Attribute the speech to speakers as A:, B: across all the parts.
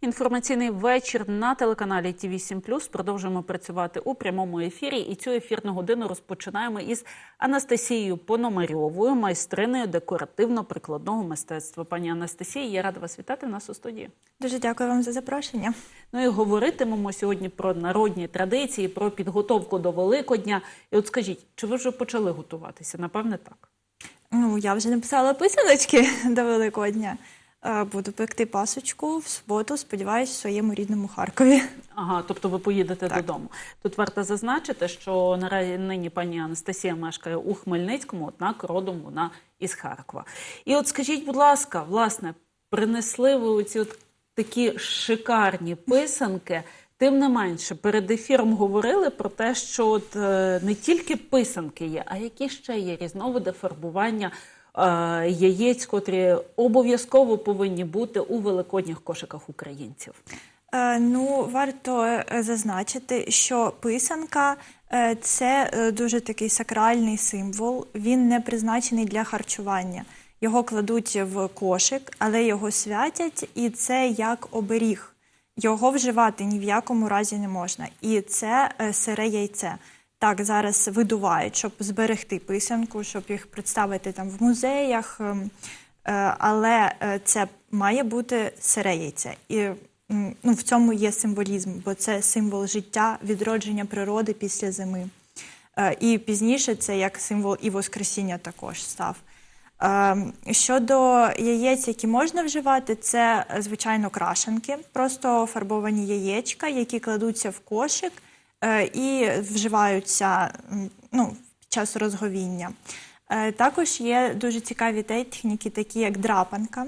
A: Інформаційний вечір на телеканалі ТІВІ 7 Продовжуємо працювати у прямому ефірі. І цю ефірну годину розпочинаємо із Анастасією Пономарьовою, майстриною декоративно-прикладного мистецтва. Пані Анастасія, я рада вас вітати в нас у студії.
B: Дуже дякую вам за запрошення.
A: Ну і говоритимемо сьогодні про народні традиції, про підготовку до Великодня. І от скажіть, чи ви вже почали готуватися? Напевне, так.
B: Ну, я вже написала писаночки до Великодня. Е, Буду пекти пасочку в суботу, сподіваюсь, в своєму рідному Харкові.
A: Ага, тобто ви поїдете додому. Тут варто зазначити, що наразі нині пані Анастасія мешкає у Хмельницькому, однак родом вона із Харкова. І от скажіть, будь ласка, власне, принесли ви оці от такі шикарні писанки. Тим не менше, перед ефіром говорили про те, що от, е, не тільки писанки є, а які ще є різновиди фарбування яєць, котрі обов'язково повинні бути у великодніх кошиках українців.
B: Е, Ну, варто е, зазначити, що писанка е, це е, дуже такий сакральний символ. Він не призначений для харчування. Його кладуть в кошик, але його святять, і це як оберіг. Його вживати ні в якому разі не можна. І це е, сире яйце. Так, зараз видувають, щоб зберегти писанку, щоб їх представити там в музеях. ем, е, Але е, це має бути сире. І ну, в цьому є символізм, бо це символ життя, відродження природи після зими. Е, І пізніше це як символ і Воскресіння також став. Ем, Щодо яєць, які можна вживати, це звичайно крашенки, просто фарбовані яєчка, які кладуться в кошик і вживаються ну, під час розговіння. Е, Також є дуже цікаві техніки, такі як драпанка.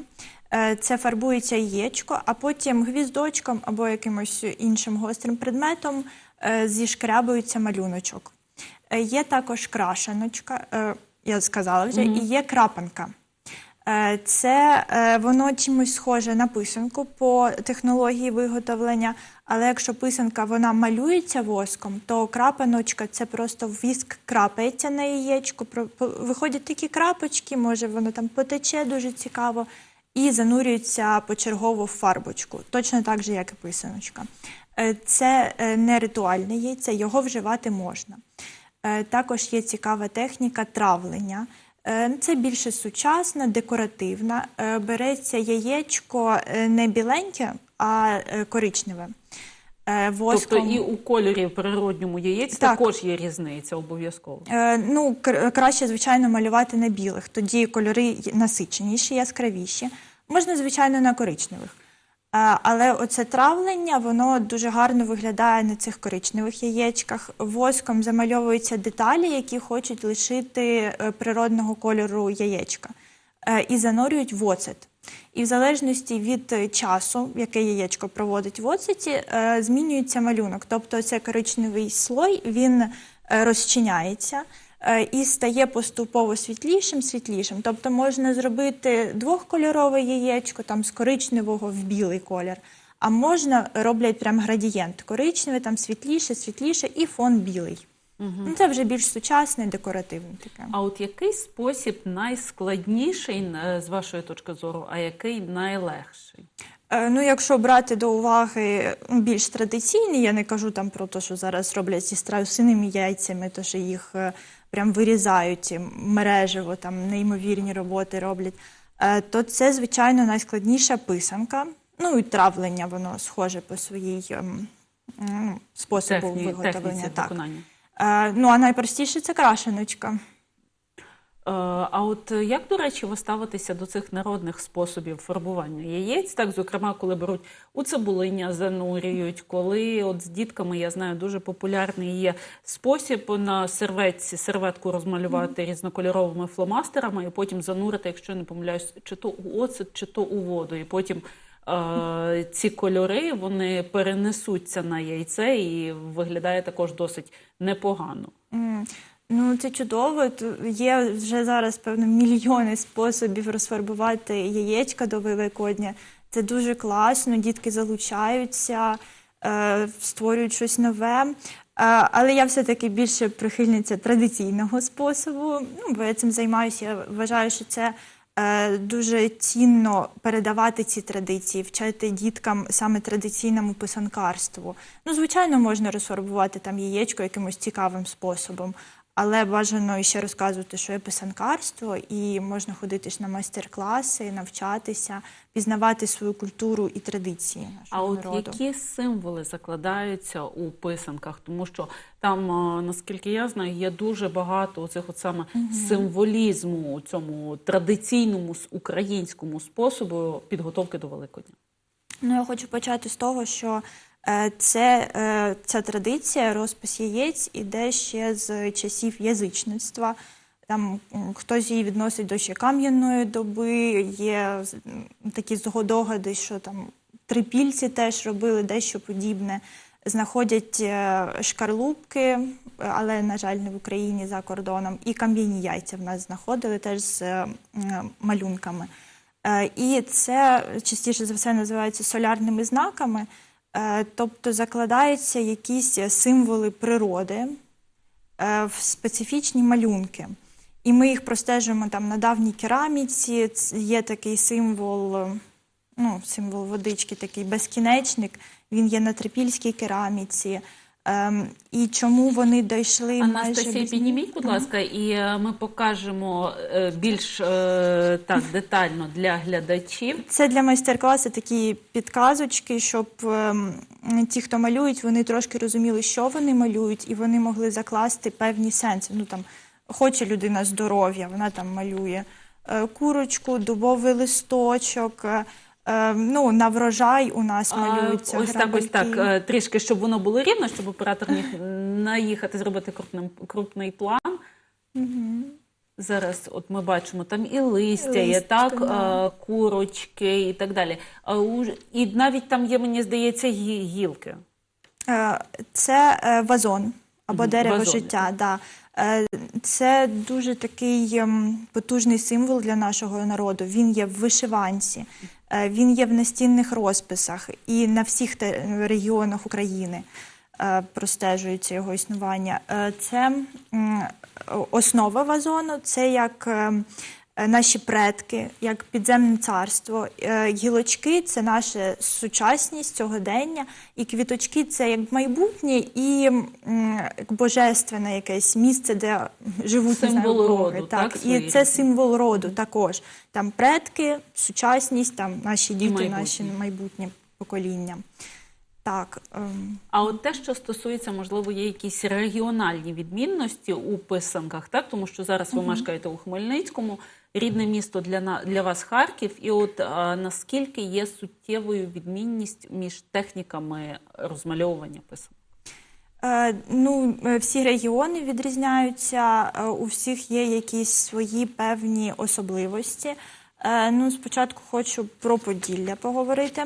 B: Е, Це фарбується яєчко, а потім гвіздочком або якимось іншим гострим предметом е, зішкрябується малюночок. Е, Є також крашеночка, е, я сказала вже, і є крапанка. Е, Це е, воно чимось схоже на писанку по технології виготовлення, але якщо писанка вона малюється воском, то крапаночка це просто віск крапається на по- Виходять такі крапочки, може воно там потече дуже цікаво, і занурюється почергово в фарбочку, точно так же, як і писаночка. Е, Це не ритуальне яйце, його вживати можна. Також є цікава техніка травлення. Е, Це більше сучасна, декоративна. Е, Береться яєчко е, не біленьке, а коричневе. Воском.
A: Тобто і у кольорі природньому яєць
B: Так.
A: також є різниця обов'язково.
B: Е, Ну, кр- краще, звичайно, малювати на білих. Тоді кольори насиченіші, яскравіші. Можна, звичайно, на коричневих. Але оце травлення, воно дуже гарно виглядає на цих коричневих яєчках. Воском замальовуються деталі, які хочуть лишити е, природного кольору яєчка. Е, І занурюють в оцет. І в залежності від е, часу, яке яєчко проводить в оцеті, змінюється малюнок. Тобто цей коричневий слой він розчиняється і стає поступово світлішим, світлішим. Тобто можна зробити двохкольорове яєчко там з коричневого в білий колір. А можна роблять прям градієнт коричневе, там світліше, світліше і фон білий. Ну, це вже більш сучасне, декоративне таке.
A: А от який спосіб найскладніший е, з вашої точки зору, а який найлегший?
B: Е, Ну, якщо брати до уваги більш традиційні, я не кажу там про те, що зараз роблять зі страусиними яйцями, то що їх е, прям вирізають мережево, там неймовірні роботи роблять, е, то це, звичайно, найскладніша писанка. Ну і травлення, воно схоже по своїй ем, способу
A: Техні,
B: виготовлення. Так.
A: виконання.
B: Е, Ну, а найпростіше це крашеночка.
A: Е, А от е, як, до речі, ви ставитеся до цих народних способів фарбування яєць? Так, зокрема, коли беруть у цибулиня, занурюють, коли от з дітками, я знаю, дуже популярний є спосіб на серветці серветку розмалювати різнокольоровими фломастерами і потім занурити, якщо не помиляюсь, чи то у оцет, чи то у воду. І потім е, ці кольори вони перенесуться на яйце і виглядає також досить непогано.
B: Ну, це чудово. Є вже зараз, певно, мільйони способів розфарбувати яєчка до Великодня. Це дуже класно, дітки залучаються, е, створюють щось нове. Е, Але я все-таки більше прихильниця традиційного способу. Ну, бо я цим займаюся. Я вважаю, що це Е, Дуже цінно передавати ці традиції, вчати діткам саме традиційному писанкарству. Ну, звичайно, можна розфарбувати там яєчко якимось цікавим способом, але бажано ще розказувати, що є писанкарство, і можна ходити ж на майстер-класи, навчатися, пізнавати свою культуру і традиції нашого
A: А от
B: народу.
A: які символи закладаються у писанках? Тому що там, е, наскільки я знаю, є дуже багато оцих от саме символізму у цьому традиційному українському способу підготовки до Великодня.
B: Ну, я хочу почати з того, що це, е, ця традиція, розпис яєць, іде ще з часів язичництва. Там хтось її відносить до ще кам'яної доби, є такі здогадоги, що там трипільці теж робили дещо подібне. Знаходять е, шкарлупки, але, на жаль, не в Україні за кордоном, і кам'яні яйця в нас знаходили теж з е, малюнками. Е, І це частіше за все називається солярними знаками, Е, тобто закладаються якісь символи природи е, в специфічні малюнки. І ми їх простежуємо там на давній кераміці. Є такий символ, е, ну, символ водички, такий безкінечник. Він є на трипільській кераміці. Ем, І чому вони дійшли майже
A: Анастасія,
B: без-
A: підніміть, будь ласка, і е, ми покажемо е, більш е, так детально для глядачів.
B: Це для майстер-класу такі підказочки, щоб ем, ті, хто малюють, вони трошки розуміли, що вони малюють, і вони могли закласти певні сенси. Ну там хоче людина здоров'я, вона там малює курочку, дубовий листочок. Е, ну, на врожай у нас малюються
A: А, ось так, ось так, е, трішки, щоб воно було рівно, щоб оператор міг наїхати, зробити крупним, крупний план. Зараз, от ми бачимо, там і листя є, так,
B: да.
A: е, курочки і так далі. І навіть там є, мені здається, гі- гілки.
B: Це вазон або дерево
A: вазон.
B: життя. Да. Це дуже такий ем, потужний символ для нашого народу. Він є в вишиванці, він є в настінних розписах і на всіх регіонах України е, простежується його існування. Е, Це основа вазону, це як ем, е, наші предки, як підземне царство. Е, Гілочки це наша сучасність сьогодення, і квіточки це як майбутнє і як божественне якесь місце, де живуть не знаю,
A: Символ
B: боги.
A: роду,
B: Так,
A: так,
B: і це символ роду також. Там предки, сучасність, там наші діти,
A: майбутнє.
B: наші майбутнє покоління. Так. ем,
A: А от те, що стосується, можливо, є якісь регіональні відмінності у писанках, так тому що зараз ви мешкаєте у Хмельницькому, рідне місто для для вас Харків. І от а, наскільки є суттєвою відмінність між техніками розмальовування писанок?
B: Е, Ну, е, всі регіони відрізняються, е, у всіх є якісь свої певні особливості. Е, Ну, спочатку хочу про Поділля поговорити.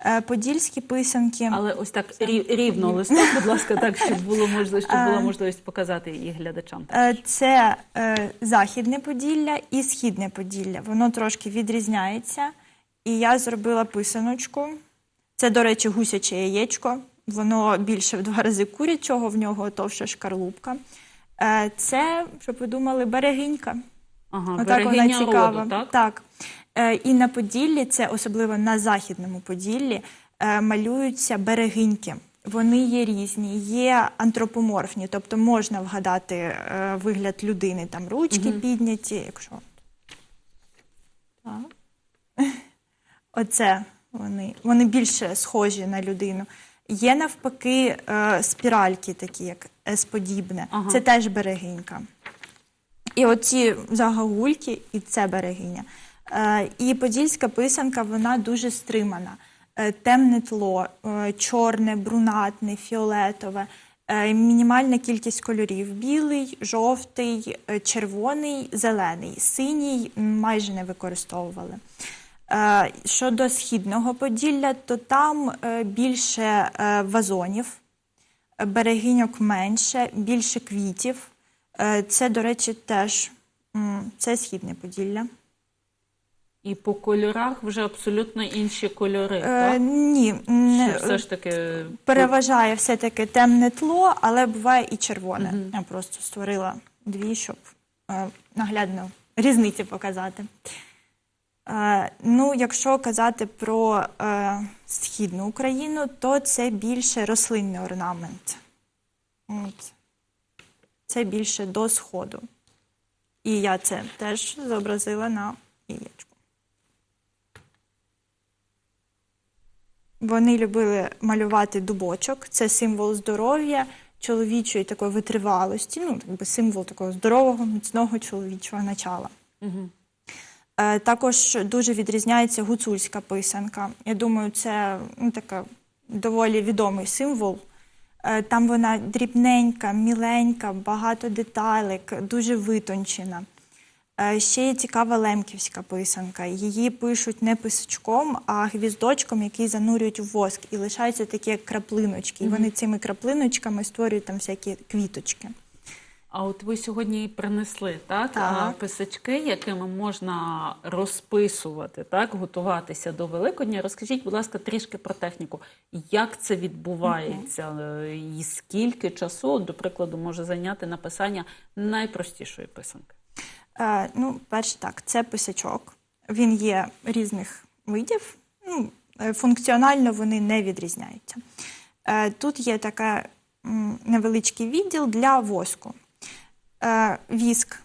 B: Е, Подільські писанки.
A: Але ось так рівно листок, будь ласка, так щоб було можливо, щоб була можливість показати і глядачам.
B: Е, Це е, західне Поділля і східне Поділля. Воно трошки відрізняється. І я зробила писаночку. Це, до речі, гусяче яєчко. Воно більше в два рази курячого, в нього товща шкарлупка. Е, Це, щоб ви думали, берегинька.
A: Ага,
B: Отак вона
A: берегиня
B: цікава.
A: роду, так?
B: так. Е, І на Поділлі, це особливо на західному Поділлі, е, малюються берегиньки. Вони є різні, є антропоморфні, тобто можна вгадати е, вигляд людини, там ручки підняті, якщо. Так. Оце вони. Вони більше схожі на людину. Є навпаки е, спіральки, такі як С-подібне.
A: Ага.
B: Це теж берегинька. І оці загагульки, і це берегиня. Е, і подільська писанка, вона дуже стримана. Е, темне тло, е, чорне, брунатне, фіолетове, мінімальна кількість кольорів: білий, жовтий, червоний, зелений. Синій майже не використовували. Щодо східного Поділля, то там більше вазонів, берегиньок менше, більше квітів. Е, Це, до речі, теж це східне Поділля.
A: І по кольорах вже абсолютно інші кольори.
B: Е,
A: так?
B: ні, не,
A: Чи все ж таки
B: переважає все-таки темне тло, але буває і червоне. Я просто створила дві, щоб е, наглядно різниці показати. Е, ну, якщо казати про е, східну Україну, то це більше рослинний орнамент. От. Це більше до сходу. І я це теж зобразила на яєчку. Вони любили малювати дубочок, це символ здоров'я, чоловічої такої витривалості, ну, якби символ такого здорового, міцного чоловічого начала.
A: Угу.
B: Е, Також дуже відрізняється гуцульська писанка. Я думаю, це ну, така доволі відомий символ. Е, Там вона дрібненька, міленька, багато деталек, дуже витончена. Е, Ще є цікава лемківська писанка. Її пишуть не писачком, а гвіздочком, який занурюють в воск, і лишаються такі як краплиночки. І вони цими краплиночками створюють там всякі квіточки.
A: А от ви сьогодні і принесли так,
B: Так.
A: писачки, якими можна розписувати, так, готуватися до Великодня. Розкажіть, будь ласка, трішки про техніку. Як це відбувається? Е, І скільки часу, до прикладу, може зайняти написання найпростішої писанки?
B: Е, ну, перше так, це писачок. Він є різних видів. Ну, е, функціонально вони не відрізняються. Е, тут є така невеличкий відділ для воску. Е, віск,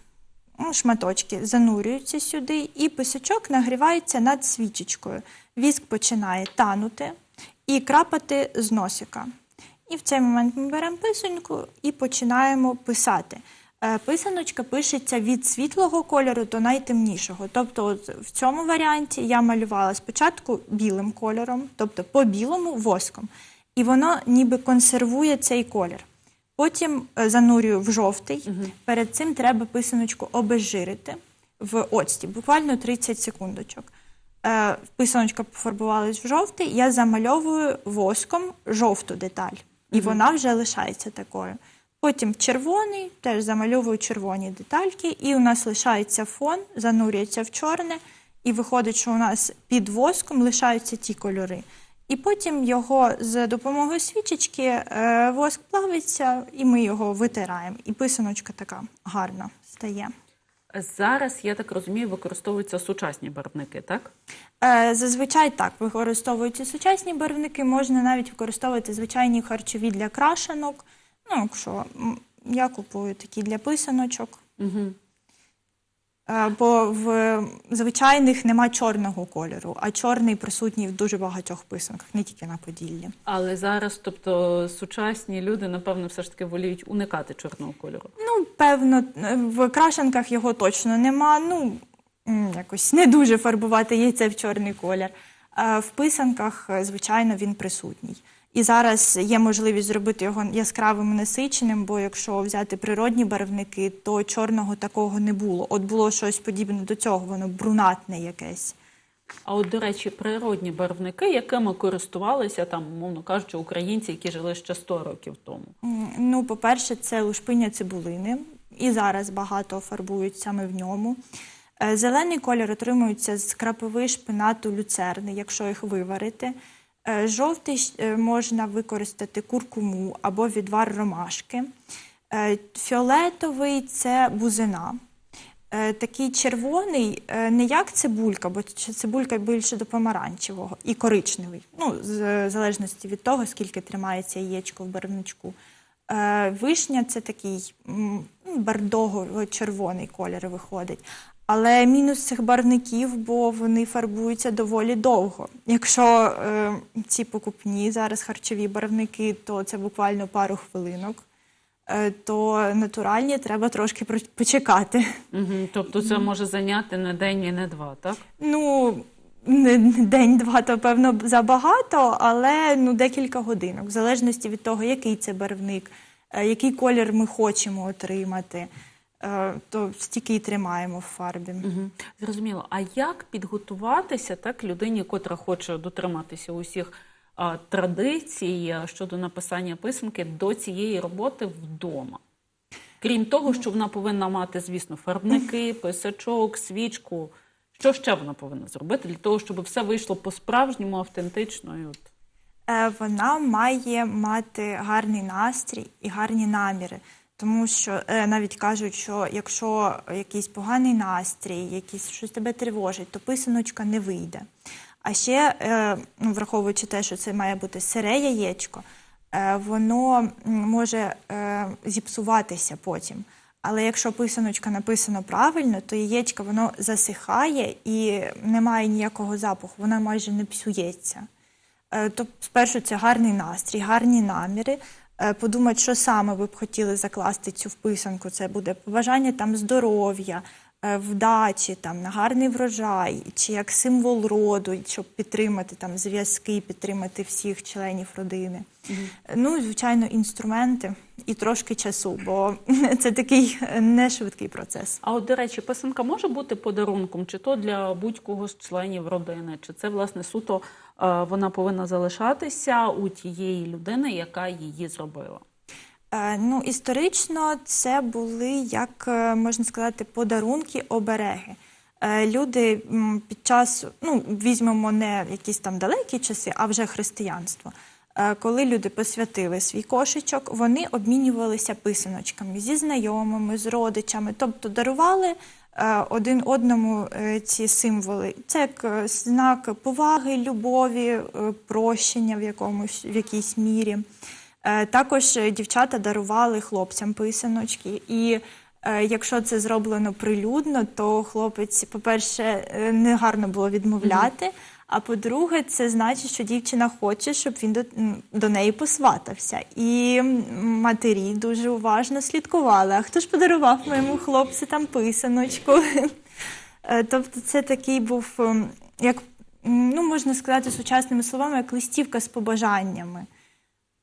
B: ну, шматочки занурюються сюди, і писачок нагрівається над свічечкою. Віск починає танути і крапати з носика. І в цей момент ми беремо писанку і починаємо писати. Е, Писаночка пишеться від світлого кольору до найтемнішого. Тобто, в цьому варіанті я малювала спочатку білим кольором, тобто по білому воском, і воно ніби консервує цей колір. Потім е, занурюю в жовтий. Перед цим треба писаночку обезжирити в оцті, буквально 30 секундочок. Е, Писаночка пофарбувалась в жовтий, я замальовую воском жовту деталь, і вона вже лишається такою. Потім червоний, теж замальовую червоні детальки, і у нас лишається фон, занурюється в чорне, і виходить, що у нас під воском лишаються ті кольори. І потім його з допомогою свічечки е, воск плавиться, і ми його витираємо. І писаночка така гарна стає.
A: Зараз, я так розумію, використовуються сучасні барвники, так?
B: Е, Зазвичай так використовуються сучасні барвники, можна навіть використовувати звичайні харчові для крашенок. Ну, якщо я купую такі для писаночок.
A: Угу.
B: Е, Бо в звичайних нема чорного кольору, а чорний присутній в дуже багатьох писанках, не тільки на Поділлі.
A: Але зараз, тобто, сучасні люди, напевно, все ж таки воліють уникати чорного кольору.
B: Ну, певно, в крашенках його точно нема. Ну, якось не дуже фарбувати яйце в чорний колір. В писанках, е, звичайно, він присутній. І зараз є можливість зробити його яскравим і насиченим, бо якщо взяти природні барвники, то чорного такого не було. От було щось подібне до цього, воно брунатне якесь.
A: А от, до речі, природні барвники, якими користувалися там, умовно кажучи, українці, які жили ще 100 років тому.
B: Ну, по-перше, це лушпиня цибулини, і зараз багато фарбують саме в ньому. Е, Зелений колір отримується з крапиви шпинату люцерни, якщо їх виварити. Е, Жовтий е, можна використати куркуму або відвар ромашки. Е, Фіолетовий це бузина. Такий червоний, не як цибулька, бо цибулька більше до помаранчевого, і коричневий. Ну, в залежності від того, скільки тримається яєчко в барвничку. Вишня це такий ну, бардого-червоний колір виходить. Але мінус цих барвників, бо вони фарбуються доволі довго. Якщо е, ці покупні зараз харчові барвники, то це буквально пару хвилинок. Е, то натуральні треба трошки почекати.
A: Угу. Тобто це може зайняти не день і не два, так?
B: Ну, не- день-два, то певно забагато, але ну, декілька годинок, в залежності від того, який це барвник, е, який колір ми хочемо отримати, то стільки і тримаємо в фарбі.
A: Угу. Зрозуміло. А як підготуватися так людині, котра хоче дотриматися усіх а, традицій щодо написання писанки до цієї роботи вдома? Крім того, що вона повинна мати, звісно, фарбники, писачок, свічку. Що ще вона повинна зробити для того, щоб все вийшло по-справжньому, автентично? І от.
B: Е, Вона має мати гарний настрій і гарні наміри. Тому що е, навіть кажуть, що якщо якийсь поганий настрій, якийсь щось тебе тривожить, то писаночка не вийде. А ще, е, ну, враховуючи те, що це має бути сире яєчко, е, воно може зіпсуватися потім. Але якщо писаночка написано правильно, то яєчко воно засихає і немає ніякого запаху, воно майже не псується. Е, То спершу це гарний настрій, гарні наміри. Е, Подумати, що саме ви б хотіли закласти цю вписанку. Це буде побажання там здоров'я, е, вдачі, там на гарний врожай, чи як символ роду, щоб підтримати там зв'язки, підтримати всіх членів родини. Ну, звичайно, інструменти і трошки часу, бо це такий не швидкий процес.
A: А от, до речі, писанка може бути подарунком, чи то для будь-кого з членів родини, чи це власне суто вона повинна залишатися у тієї людини, яка її зробила.
B: Е, Ну, історично це були, як е, можна сказати, подарунки, обереги. Е, Люди під час, ну, візьмемо не якісь там далекі часи, а вже християнство. Е, Коли люди посвятили свій кошечок, вони обмінювалися писаночками зі знайомими, з родичами, тобто дарували е, один одному е, ці символи. Це як е, знак поваги, любові, е, прощення в якомусь в якійсь мірі. Е, Також е, дівчата дарували хлопцям писаночки. І е, якщо це зроблено прилюдно, то хлопець, по-перше, негарно не гарно було відмовляти. А по-друге, це значить, що дівчина хоче, щоб він до, до неї посватався. І матері дуже уважно слідкували. А хто ж подарував моєму хлопцю там писаночку? Е, Тобто, це такий був, як ну можна сказати сучасними словами, як листівка з побажаннями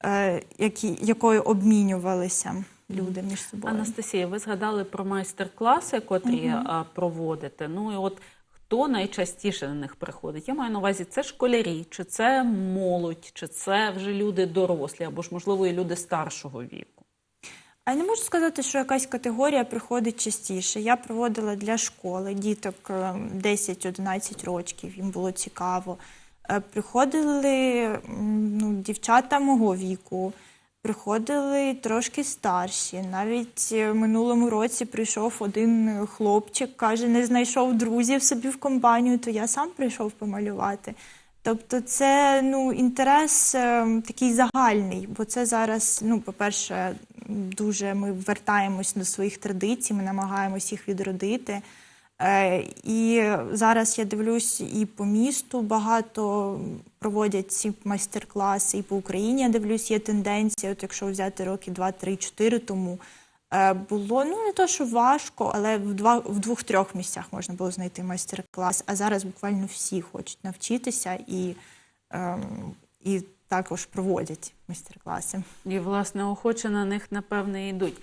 B: е, які, якою обмінювалися люди між собою.
A: Анастасія, ви згадали про майстер-класи, котрі а, проводите. Ну і от хто найчастіше на них приходить? Я маю на увазі, це школярі, чи це молодь, чи це вже люди дорослі, або ж можливо і люди старшого віку.
B: А не можу сказати, що якась категорія приходить частіше. Я проводила для школи діток е, 10-11 років, їм було цікаво. Е, Приходили ну, дівчата мого віку, приходили трошки старші. Навіть е, в минулому році прийшов один е, хлопчик, каже, не знайшов друзів собі в компанію, то я сам прийшов помалювати. Тобто це ну, інтерес е, такий загальний, бо це зараз, ну, по-перше, дуже ми вертаємось до своїх традицій, ми намагаємось їх відродити. Е, і зараз я дивлюсь і по місту багато проводять ці майстер-класи, і по Україні я дивлюсь, є тенденція. От якщо взяти роки 2, 3, 4 тому, е, було ну не то, що важко, але в два в двох-трьох місцях можна було знайти майстер-клас. А зараз буквально всі хочуть навчитися і, ем, і також проводять майстер-класи.
A: І, власне, охоче на них, напевне, йдуть.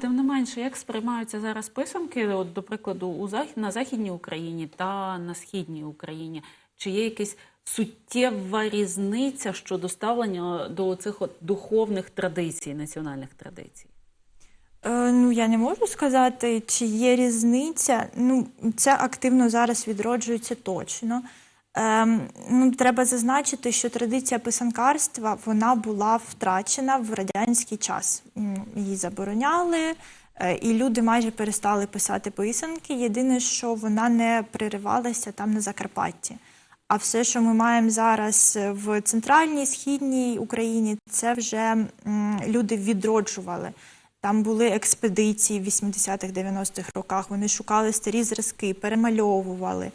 A: Тим не менше, як сприймаються зараз писанки, от, до прикладу, у Зах... на Західній Україні та на Східній Україні? Чи є якась суттєва різниця щодо ставлення до цих от духовних традицій, національних традицій?
B: Е, Ну, я не можу сказати, чи є різниця. Ну, це активно зараз відроджується точно. Ем, ну, треба зазначити, що традиція писанкарства вона була втрачена в радянський час. Її забороняли, е, і люди майже перестали писати писанки. Єдине, що вона не переривалася там на Закарпатті. А все, що ми маємо зараз в центральній східній Україні, це вже м, люди відроджували. Там були експедиції в 80-х, 90-х роках. Вони шукали старі зразки, перемальовували.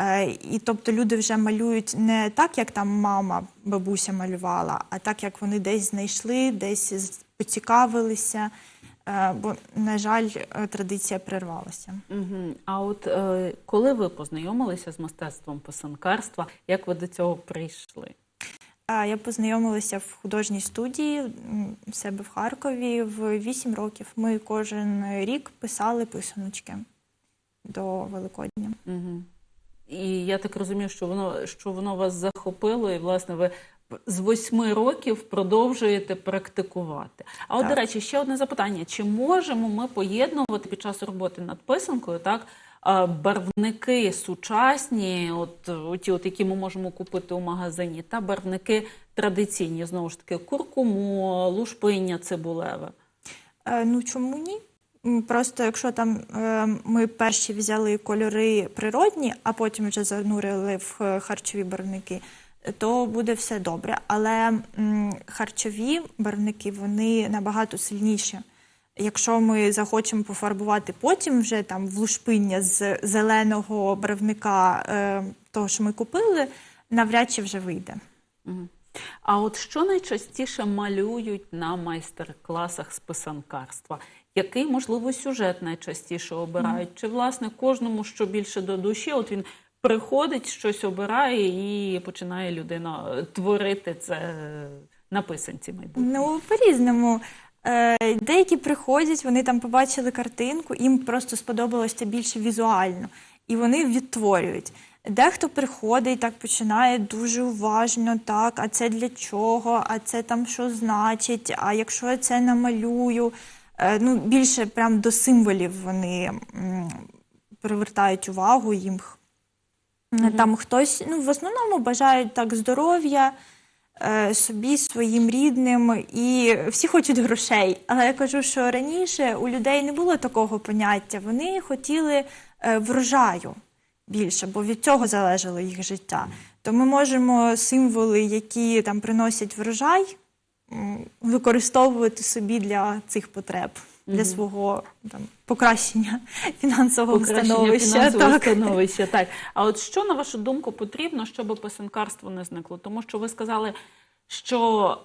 B: Е, І тобто люди вже малюють не так, як там мама, бабуся малювала, а так, як вони десь знайшли, десь поцікавилися. Е, Бо, на жаль, е, традиція прервалася.
A: Угу. А от коли ви познайомилися з мистецтвом писанкарства, як ви до цього прийшли?
B: Я познайомилася в художній студії в себе в Харкові в 8 років. Ми кожен рік писали писаночки до Великодня.
A: Угу. І я так розумію, що воно, що воно вас захопило, і власне ви з восьми років продовжуєте практикувати. А от,
B: Так.
A: до речі, ще одне запитання: чи можемо ми поєднувати під час роботи над писанкою так? Барвники сучасні, от, оті, от, які ми можемо купити у магазині, та барвники традиційні, знову ж таки, куркумо, лушпиння цибулеве.
B: Е, Ну чому ні? Просто якщо там е, ми перші взяли кольори природні, а потім вже занурили в е, харчові барвники, то буде все добре. Але харчові барвники вони набагато сильніші. Якщо ми захочемо пофарбувати потім вже там в лушпиння з зеленого барвника е, того, що ми купили, навряд чи вже вийде.
A: А от що найчастіше малюють на майстер-класах з писанкарства? Який, можливо, сюжет найчастіше обирають? Чи, власне, кожному що більше до душі? От він приходить, щось обирає і починає людина е, творити це е, на писанці майбутньо?
B: Ну, по-різному. Е, деякі приходять, вони там побачили картинку, їм просто сподобалось це більше візуально, і вони відтворюють. Дехто приходить, так починає дуже уважно, так, а це для чого, а це там що значить, а якщо я це намалюю, ну, більше прям до символів вони привертають увагу їм. Там хтось, ну, в основному бажають так здоров'я е, собі, своїм рідним, і всі хочуть грошей. Але я кажу, що раніше у людей не було такого поняття. Вони хотіли е, врожаю більше, бо від цього залежало їх життя. То ми можемо символи, які там приносять врожай, використовувати собі для цих потреб, для свого там, покращення фінансового
A: Покращення
B: становища.
A: фінансового
B: Так.
A: становища. Так. А от що, на вашу думку, потрібно, щоб писанкарство не зникло? Тому що ви сказали, що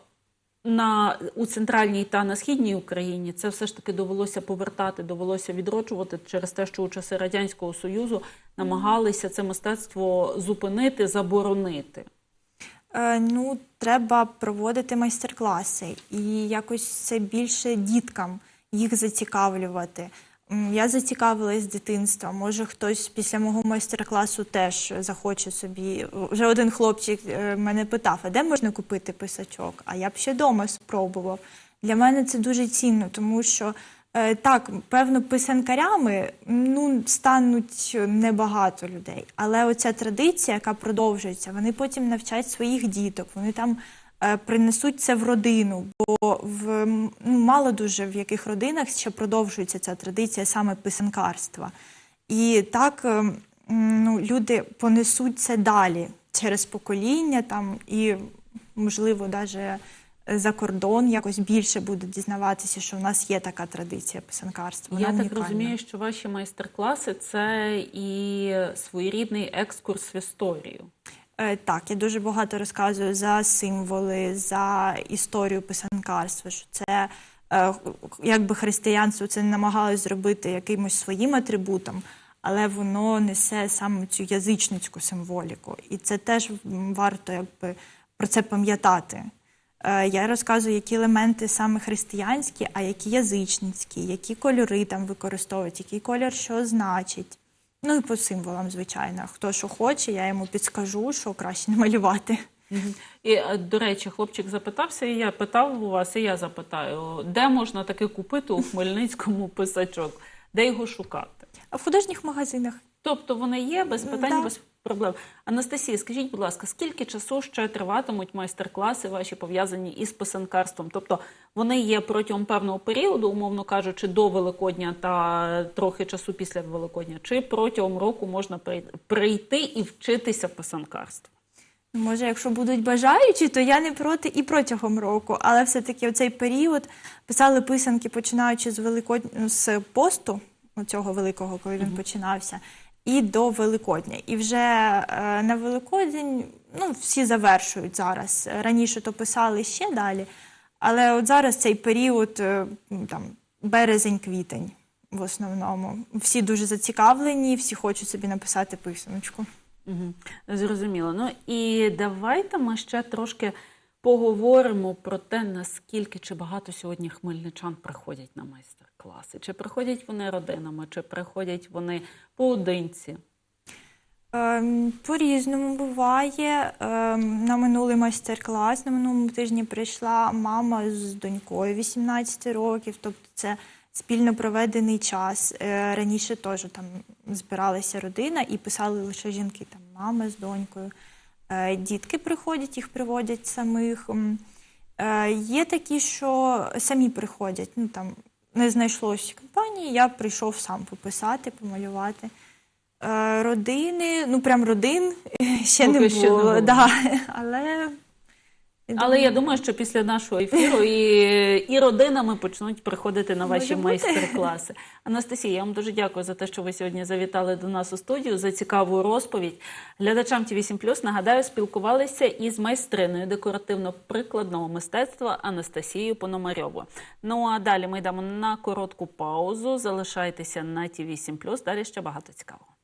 A: на, у центральній та на східній Україні це все ж таки довелося повертати, довелося відроджувати через те, що у часи Радянського Союзу намагалися це мистецтво зупинити, заборонити.
B: Е, Ну, треба проводити майстер-класи і якось це більше діткам їх зацікавлювати. Я зацікавилась з дитинства. Може, хтось після мого майстер-класу теж захоче собі. Вже один хлопчик е, мене питав, а де можна купити писачок? А я б ще вдома спробував. Для мене це дуже цінно, тому що так, певно, писанкарями ну, стануть небагато людей. Але оця традиція, яка продовжується, вони потім навчать своїх діток, вони там е, принесуть це в родину. Бо в ну, мало дуже в яких родинах ще продовжується ця традиція саме писанкарства. І так е, ну, люди понесуть це далі через покоління там і, можливо, навіть за кордон якось більше будуть дізнаватися, що в нас є така традиція писанкарства.
A: Я
B: Вона
A: так розумію, що ваші майстер-класи це і своєрідний екскурс в історію.
B: Е, Так, я дуже багато розказую за символи, за історію писанкарства. Що це е, якби християнство це намагалось зробити якимось своїм атрибутом, але воно несе саме цю язичницьку символіку. І це теж варто якби про це пам'ятати. Е, Я розказую, які елементи саме християнські, а які язичницькі, які кольори там використовують, який колір що значить. Ну і по символам, звичайно. Хто що хоче, я йому підскажу, що краще намалювати.
A: І, е, до речі, хлопчик запитався, і я питав у вас, і я запитаю, де можна таки купити у Хмельницькому писачок, де його шукати?
B: А в художніх магазинах
A: Тобто вони є без питань,
B: Да.
A: без проблем. Анастасія, скажіть, будь ласка, скільки часу ще триватимуть майстер-класи ваші пов'язані із писанкарством? Тобто вони є протягом певного періоду, умовно кажучи, до Великодня та трохи часу після Великодня, чи протягом року можна прийти і вчитися писанкарству?
B: Може, якщо будуть бажаючі, то я не проти і протягом року. Але все-таки оцей період писали писанки, починаючи з Великод... з посту, цього великого, коли він починався, і до Великодня. І вже е, на Великодень ну, всі завершують зараз. Раніше то писали ще далі. Але от зараз цей період, е, там, березень-квітень в основному. Всі дуже зацікавлені, всі хочуть собі написати писаночку.
A: Угу. Зрозуміло. Ну і давайте ми ще трошки поговоримо про те, наскільки чи багато сьогодні хмельничан приходять на майстер-класи. Чи приходять вони родинами, чи приходять вони поодинці.
B: Ем, По-різному буває. Ем, На минулий майстер-клас на минулому тижні прийшла мама з донькою 18 років, тобто це спільно проведений час. Е, Раніше теж там збиралася родина і писали лише жінки, там мама з донькою. Е, Дітки приходять, їх приводять самих. Е, Є такі, що самі приходять. Ну там не знайшлось компанії, я прийшов сам пописати, помалювати. Е, Родини, ну прям родин ще
A: Поки
B: не
A: що не
B: було.
A: було.
B: Да. Але,
A: Але я думаю, що після нашого ефіру і, і родинами почнуть приходити на ваші майстер-класи. Анастасія, я вам дуже дякую за те, що ви сьогодні завітали до нас у студію за цікаву розповідь. Глядачам ТВ 7 нагадаю, спілкувалися із майстриною декоративно-прикладного мистецтва Анастасією Пономарьовою. Ну а далі ми йдемо на коротку паузу. Залишайтеся на ТВ 7 Далі ще багато цікавого.